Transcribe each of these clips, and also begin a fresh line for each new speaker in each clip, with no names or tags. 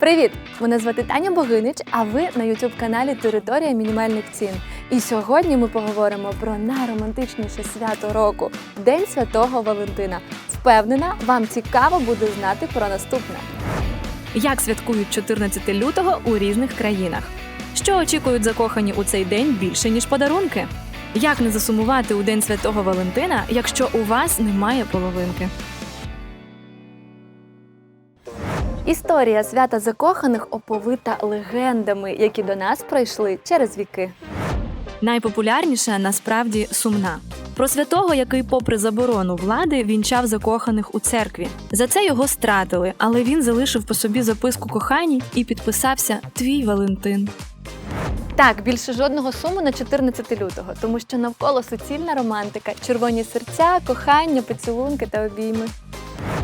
Привіт! Мене звати Таня Богинич, а ви на youtube каналі Територія мінімальних цін. І сьогодні ми поговоримо про найромантичніше свято року День Святого Валентина. Впевнена, вам цікаво буде знати про наступне.
Як святкують 14 лютого у різних країнах? Що очікують закохані у цей день більше ніж подарунки? Як не засумувати у День Святого Валентина, якщо у вас немає половинки?
Історія свята закоханих оповита легендами, які до нас прийшли через віки.
Найпопулярніша насправді сумна. Про святого, який, попри заборону влади, вінчав закоханих у церкві. За це його стратили, але він залишив по собі записку коханій і підписався Твій Валентин.
Так, більше жодного суму на 14 лютого, тому що навколо суцільна романтика, червоні серця, кохання, поцілунки та обійми.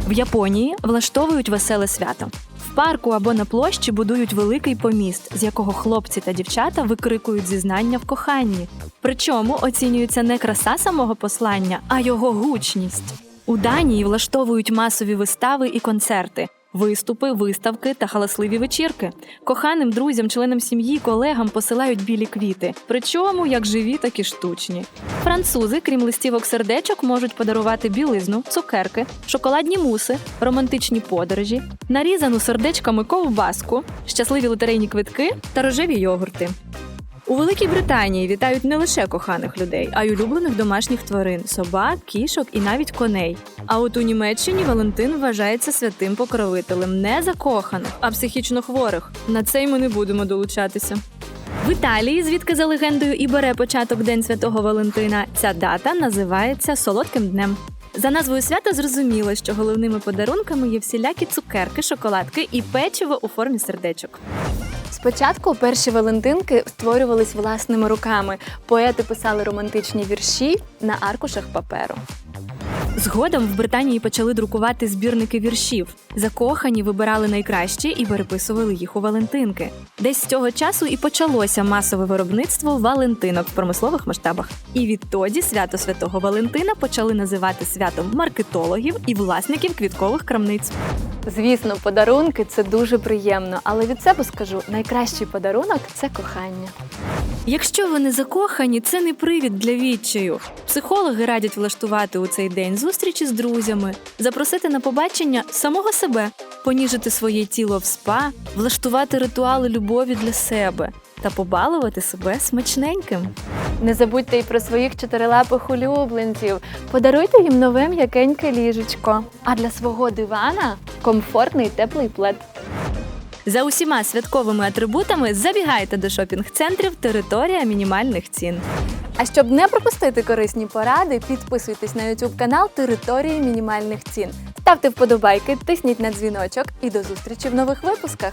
В Японії влаштовують веселе свято. В парку або на площі будують великий поміст, з якого хлопці та дівчата викрикують зізнання в коханні. Причому оцінюється не краса самого послання, а його гучність. У Данії влаштовують масові вистави і концерти. Виступи, виставки та галасливі вечірки. Коханим друзям, членам сім'ї, колегам посилають білі квіти, причому як живі, так і штучні. Французи, крім листівок сердечок, можуть подарувати білизну, цукерки, шоколадні муси, романтичні подорожі, нарізану сердечками ковбаску, щасливі лотерейні квитки та рожеві йогурти. У Великій Британії вітають не лише коханих людей, а й улюблених домашніх тварин собак, кішок і навіть коней. А от у Німеччині Валентин вважається святим покровителем не закоханих, а психічно хворих. На це й ми не будемо долучатися. В Італії, звідки за легендою і бере початок День Святого Валентина, ця дата називається Солодким днем. За назвою свята зрозуміло, що головними подарунками є всілякі цукерки, шоколадки і печиво у формі сердечок.
Спочатку перші Валентинки створювались власними руками. Поети писали романтичні вірші на аркушах паперу.
Згодом в Британії почали друкувати збірники віршів. Закохані вибирали найкращі і переписували їх у Валентинки. Десь з цього часу і почалося масове виробництво Валентинок в промислових масштабах. І відтоді свято Святого Валентина почали називати святом маркетологів і власників квіткових крамниць.
Звісно, подарунки це дуже приємно, але від себе скажу: найкращий подарунок це кохання.
Якщо ви не закохані, це не привід для відчаю. Психологи радять влаштувати у цей день зустрічі з друзями, запросити на побачення самого себе, поніжити своє тіло в спа, влаштувати ритуали любові для себе та побалувати себе смачненьким.
Не забудьте й про своїх чотирилапих улюбленців. Подаруйте їм нове м'якеньке ліжечко. А для свого дивана комфортний теплий плед.
За усіма святковими атрибутами забігайте до шопінг-центрів Територія мінімальних цін.
А щоб не пропустити корисні поради, підписуйтесь на YouTube канал Території мінімальних цін. Ставте вподобайки, тисніть на дзвіночок і до зустрічі в нових випусках.